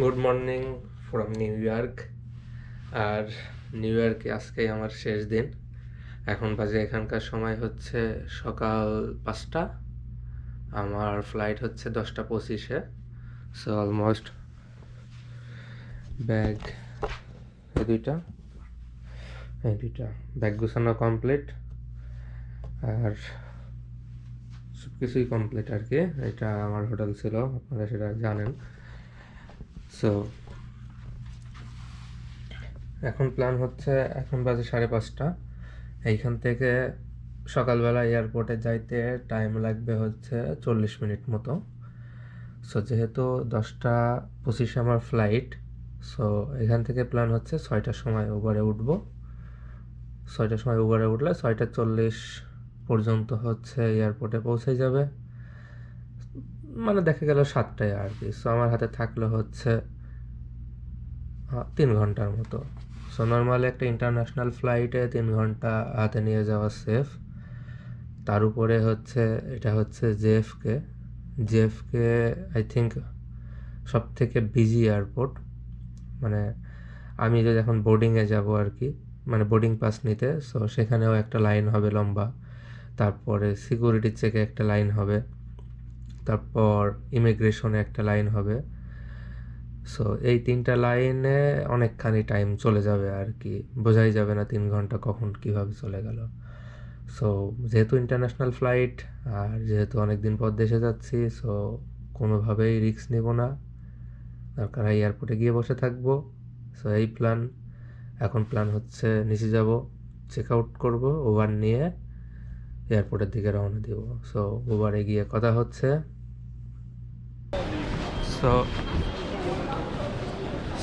Good morning from New York R new ইয়র্কে আজকেই আমার শেষ দিন। এখন বাজে এখানকার সময় হচ্ছে সকাল পাঁচটা। আমার ফ্লাইট হচ্ছে দশটা পঁচিশে। সো অলমোস্ট ব্যাগ এই দুইটা। এই দুইটা। ব্যাগ গুছানো কমপ্লিট আর সব কিছুই কমপ্লিট আর কি। এটা আমার হোটেল ছিল, আপনারা সেটা জানেন। সো এখন প্ল্যান হচ্ছে, এখন বাজে সাড়ে পাঁচটা। এইখান থেকে সকালবেলা এয়ারপোর্টে যাইতে টাইম লাগবে হচ্ছে চল্লিশ মিনিট মতো। সো যেহেতু দশটা পঁচিশে আমার ফ্লাইট সো এখান থেকে প্ল্যান হচ্ছে ছয়টার সময় উবারে উঠব। ছয়টার সময় উবারে উঠলে ছয়টা চল্লিশ পর্যন্ত হচ্ছে এয়ারপোর্টে পৌঁছে যাবে। মানে দেখা গেল সাতটায় আর কি। সো আমার হাতে থাকলে হচ্ছে তিন ঘণ্টার মতো। সো নর্মালি একটা ইন্টারন্যাশনাল ফ্লাইটে তিন ঘণ্টা হাতে নিয়ে যাওয়া সেফ তার উপরে হচ্ছে, এটা হচ্ছে জেএফকে জেএফকে আই থিঙ্ক সব থেকে বিজি এয়ারপোর্ট মানে আমি যে এখন বোর্ডিংয়ে যাব আর কি মানে বোর্ডিং পাস নিতে সো সেখানেও একটা লাইন হবে লম্বা। তারপরে সিকিউরিটি চেকে একটা লাইন হবে। তারপর ইমিগ্রেশনে একটা লাইন হবে। সো এই তিনটা লাইনে অনেকখানি টাইম চলে যাবে আর কি। বোঝাই যাবে না তিন ঘণ্টা কখন কীভাবে চলে গেল। সো যেহেতু ইন্টারন্যাশনাল ফ্লাইট আর যেহেতু অনেক দিন পর দেশে যাচ্ছি সো কোনোভাবেই রিস্ক নেব না। দরকার হয় এয়ারপোর্টে গিয়ে বসে থাকব। সো এই প্ল্যান এখন প্ল্যান হচ্ছে নিচে যাব চেক আউট করব ওভার নিয়ে এয়ারপোর্টের দিকে রওনা দিব। সো ওভারে গিয়ে কথা হচ্ছে। So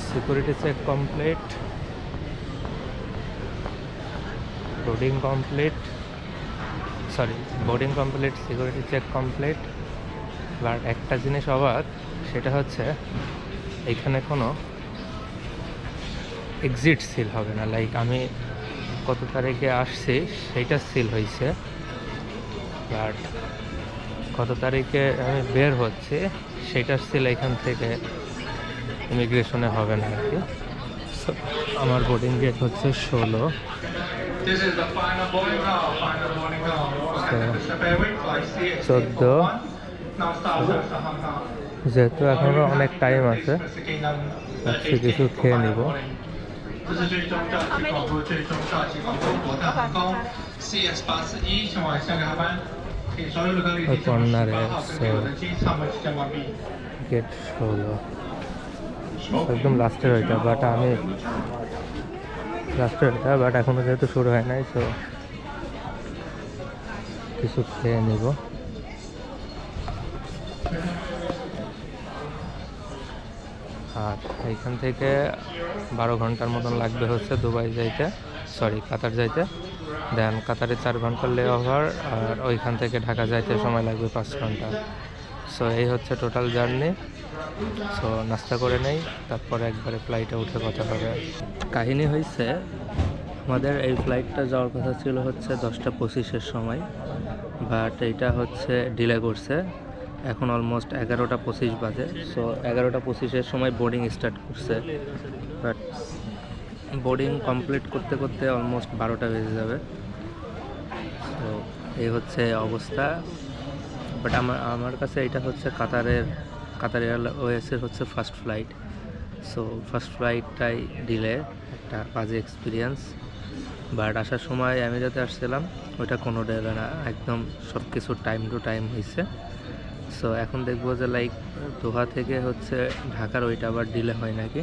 security check complete boarding complete sorry boarding complete security check complete but একটা জিনিস অবাক, সেটা হচ্ছে এখানে কোনো এক্সিট সিল হবে না। লাইক আমি কত তারিখে আসছি সেইটা সিল হয়েছে। বাট কত তারিখে আমি বের হচ্ছি সেটা স্টিল এখান থেকে ইমিগ্রেশনে হবে না আর কি আমার বোর্ডিং গেট হচ্ছে ষোলো চোদ্দ যেহেতু এখনও অনেক টাইম আছে একটু কিছু খেয়ে নিব কর্নারে গেট ষোলো একদম লাস্টের হয়েছে বাট আমি লাস্টের ওইটা বাট এখনও যেহেতু শুরু হয় নাই সো কিছু খেয়ে নিব। আর এইখান থেকে বারো ঘণ্টার মতন লাগবে হচ্ছে দুবাই যাইতে সরি কাতার যাইতে। দেন কাতারে চার ঘণ্টার লে ওভার আর ওইখান থেকে ঢাকা যাইতে সময় লাগবে পাঁচ ঘণ্টা। সো এই হচ্ছে টোটাল জার্নি সো নাস্তা করে নেই, তারপরে একবারে ফ্লাইটে উঠে কথা হবে। কাহিনী হয়েছে আমাদের এই ফ্লাইটটা যাওয়ার কথা ছিল হচ্ছে দশটা পঁচিশের সময় বাট এইটা হচ্ছে ডিলে করছে। এখন অলমোস্ট এগারোটা পঁচিশ বাজে সো এগারোটা পঁচিশের সময় বোর্ডিং স্টার্ট করছে বাট বোর্ডিং কমপ্লিট করতে করতে অলমোস্ট বারোটা বেজে যাবে। তো এই হচ্ছে অবস্থা। বাট আমার আমার কাছে এটা হচ্ছে কাতারের, কাতার এয়ারওয়েজের হচ্ছে ফার্স্ট ফ্লাইট। সো ফার্স্ট ফ্লাইটটাই ডিলে, একটা বাজে এক্সপিরিয়েন্স। বাট আসার সময় আমি যাতে আসছিলাম, ওইটা কোনো ডেলে না, একদম সব কিছু টাইম টু টাইম হয়েছে সো এখন দেখব যে, লাইক, দোহা থেকে হচ্ছে ঢাকার ওইটা আবার ডিলে হয় নাকি।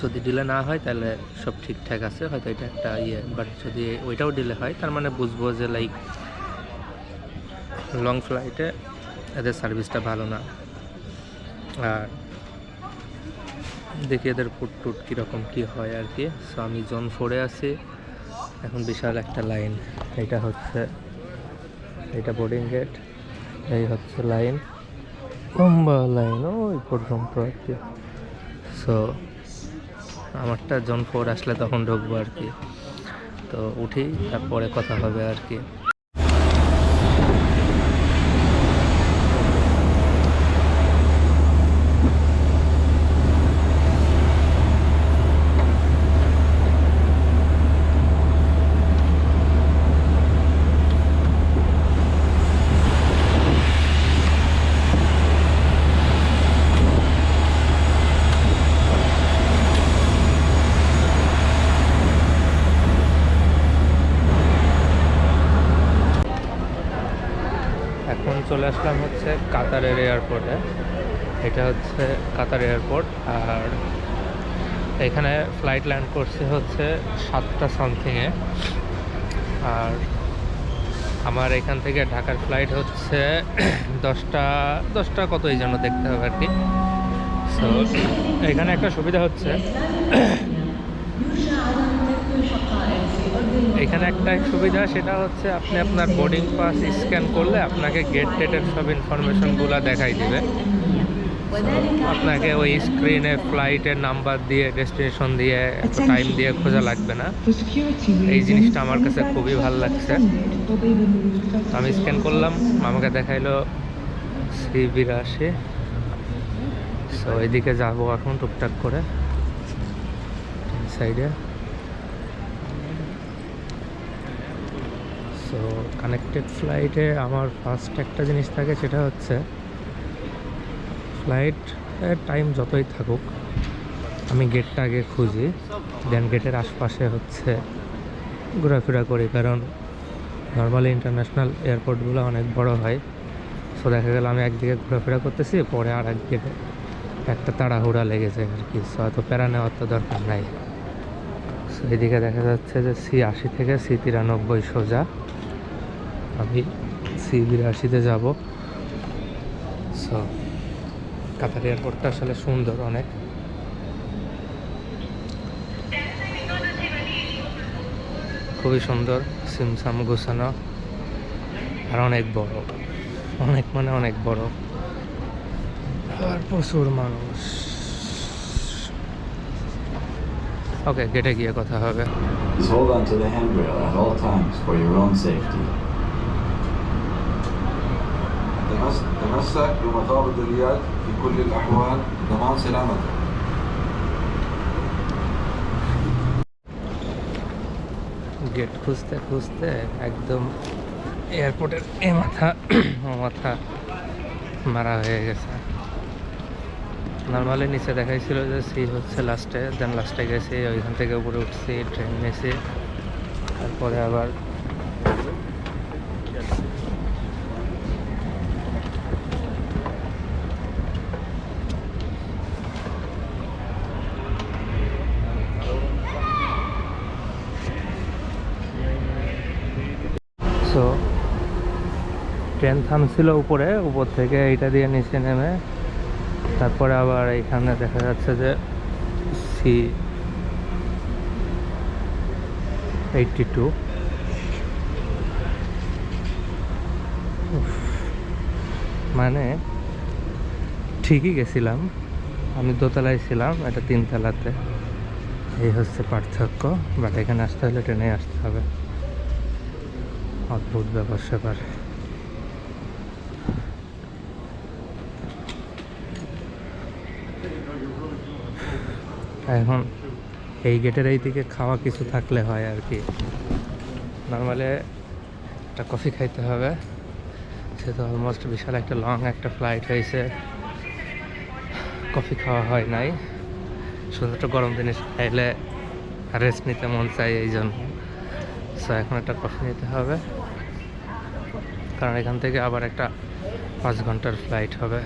যদি ডিলে না হয়, তাহলে সব ঠিকঠাক আছে। হয়তো এটা একটা ইয়ে বাট যদি ওইটাও ডিলে হয়, তার মানে বুঝব যে লাইক লং ফ্লাইটে এদের সার্ভিসটা ভালো না। আর দেখি এদের ফুট টুট কীরকম কী হয় আর কি। সো আমি জোন ফোরে আছি। এখন বিশাল একটা লাইন এটা হচ্ছে, এটা বোর্ডিং গেট এই হচ্ছে লাইন লম্বা লাইন ওই পর্যন্ত আর কি। সো আমারটা জন ফোর আসলে তখন ঢুকবো আর কি। তো উঠি, তারপরে কথা হবে আর কি। চলে আসলাম হচ্ছে কাতারের এয়ারপোর্টে এটা হচ্ছে কাতার এয়ারপোর্ট আর এখানে ফ্লাইট ল্যান্ড করছে হচ্ছে সাতটা সামথিংয়ে আর আমার এখান থেকে ঢাকার ফ্লাইট হচ্ছে দশটা দশটা কত এই যেন দেখতে হবে আর কি। সো এখানে একটা সুবিধা হচ্ছে। এখানে একটা সুবিধা সেটা হচ্ছে আপনি আপনার বোর্ডিং পাস স্ক্যান করলে আপনাকে গেট টেটের সব ইনফরমেশনগুলো দেখাই দিবে। আপনাকে ওই স্ক্রিনে ফ্লাইটের নাম্বার দিয়ে ডেস্টিনেশন দিয়ে টাইম দিয়ে খোঁজা লাগবে না। এই জিনিসটা আমার কাছে খুবই ভালো লাগছে। আমি স্ক্যান করলাম আমাকে দেখাইলো সি বিরাশি। সো এদিকে যাব এখন টুকটাক করে সাইডে সো কানেক্টেড ফ্লাইটে আমার ফার্স্ট একটা জিনিস থাকে, সেটা হচ্ছে ফ্লাইট টাইম যতই থাকুক, আমি গেটটা আগে খুঁজি দেন গেটের আশপাশে হচ্ছে ঘোরাফেরা করি। কারণ নর্মালি ইন্টারন্যাশনাল এয়ারপোর্টগুলো অনেক বড় হয় সো দেখা গেল আমি একদিকে ঘোরাফেরা করতেছি, পরে আর একদিকে একটা তাড়াহুড়া লেগেছে আর কি। সো অত প্যারা নেওয়ার তো দরকার নাই। সো এদিকে দেখা যাচ্ছে যে সি আশি থেকে সি তিরানব্বই সোজা। আমি সি বিরাশিতে যাব। সো কাতার এয়ারপোর্টটা আসলে সুন্দর অনেক। খুবই সুন্দর, সিমসাম গোছানো, আর অনেক বড়। অনেক মানে অনেক বড়। আর প্রচুর মানুষ। ওকে গেটে গিয়ে কথা হবে। Just hold on to the handrail at all times for your own safety. تمس- تمسك بمضابط اليد في كل الأحوال لضمان سلامتك gate খুঁজতে খুঁজতে একদম এয়ারপোর্টের এ মাথা ও মাথা মারা হয়ে গেছে নর্মালি নিচে দেখাইছিল যে সি হচ্ছে লাস্টে দেন লাস্টে গেছি ওইখান থেকে উপরে উঠছি ট্রেন নিয়েছি তারপরে আবার থামছিল উপরে, উপর থেকে এইটা দিয়ে নিচে নেমে। তারপরে আবার এইখানে দেখা যাচ্ছে যে সি এইটটি টু। মানে ঠিকই গেছিলাম। আমি দোতলায় ছিলাম, এটা তিনতলাতে এই হচ্ছে পার্থক্য বাট এখানে আসতে হলে ট্রেনে আসতে হবে। অদ্ভুত ব্যাপার স্যাপার এখন এই গেটের এই দিকে খাওয়া কিছু থাকলে হয় আর কি। নর্মালি একটা কফি খাইতে হবে। সে তো অলমোস্ট বিশাল একটা লং একটা ফ্লাইট হয়েছে। কফি খাওয়া হয় নাই। শুধু একটা গরম জিনিস খাইলে রেস্ট নিতে মন চাই এই জন্য। সো এখন একটা কফি নিতে হবে। কারণ এখান থেকে আবার একটা পাঁচ ঘণ্টার ফ্লাইট হবে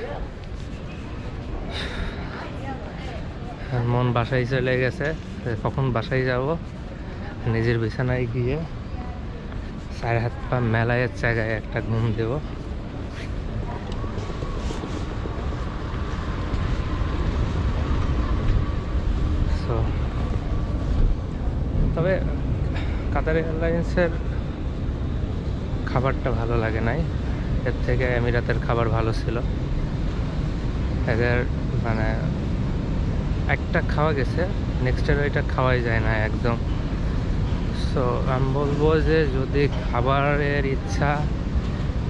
আর মন বাসায় চলে গেছে কখন বাসায় যাব? নিজের বিছানায় গিয়ে চার হাত পা মেলায়ের জায়গায় একটা ঘুম দেব। তবে কাতার এয়ারলাইন্সের খাবারটা ভালো লাগে নাই। এর থেকে এমিরাতের খাবার ভালো ছিল। এদের মানে একটা খাওয়া গেছে নেক্সটের ওইটা খাওয়াই যায় না একদম। সো আমি বলব যে যদি খাবারের ইচ্ছা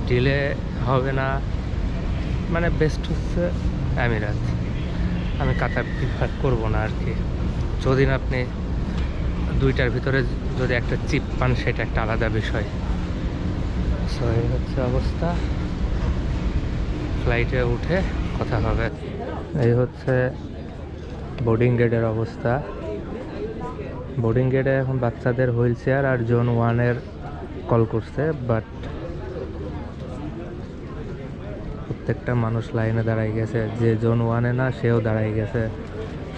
ডিলে হবে না। মানে বেস্ট হচ্ছে আমিরাত। আমি কাতার প্রিফার করব না আর কি যদি না আপনি দুইটার ভিতরে যদি একটা চিপ পান, সেটা একটা আলাদা বিষয়। সো এই হচ্ছে অবস্থা। ফ্লাইটে উঠে কথা হবে। এই হচ্ছে বোর্ডিং গেটের অবস্থা। বোর্ডিং গেটে এখন বাচ্চাদের হুইল চেয়ার আর জোন ওয়ানের কল করছে বাট প্রত্যেকটা মানুষ লাইনে দাঁড়াই গেছে। যে জোন ওয়ানে না, সেও দাঁড়াই গেছে।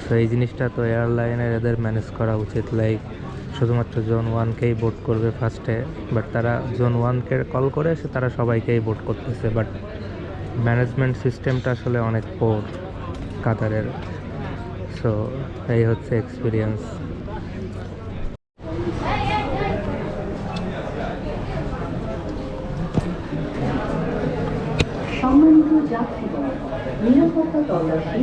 সো এই জিনিসটা তো এয়ারলাইনের এদের ম্যানেজ করা উচিত। লাইক শুধুমাত্র জোন ওয়ানকেই ভোট করবে ফার্স্টে বাট তারা জোন ওয়ানকে কল করে সে তারা সবাইকেই ভোট করতেছে। বাট ম্যানেজমেন্ট সিস্টেমটা আসলে অনেক পোর কাতারের। সো এই হচ্ছে এক্সপিরিয়েন্স সম্মানিত যাত্রীগণ নিরাপত্তা তল্লাশি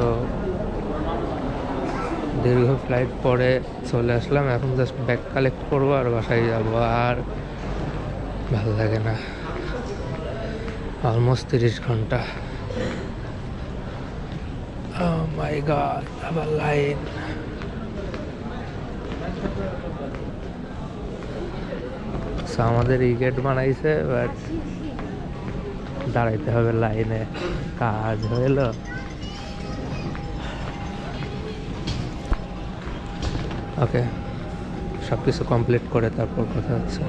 সো দীর্ঘ ফ্লাইট পরে চলে আসলাম। এখন জাস্ট ব্যাগ কালেক্ট করব আর বাসায় যাব আর ভালো লাগে না। অলমোস্ট তিরিশ ঘণ্টা। মাই গড আবার লাইন আমাদের ই গেট বানাইছে বাট দাঁড়াইতে হবে লাইনে কাজ হইল। ওকে সব কিছু কমপ্লিট করে তারপর কথা হচ্ছে।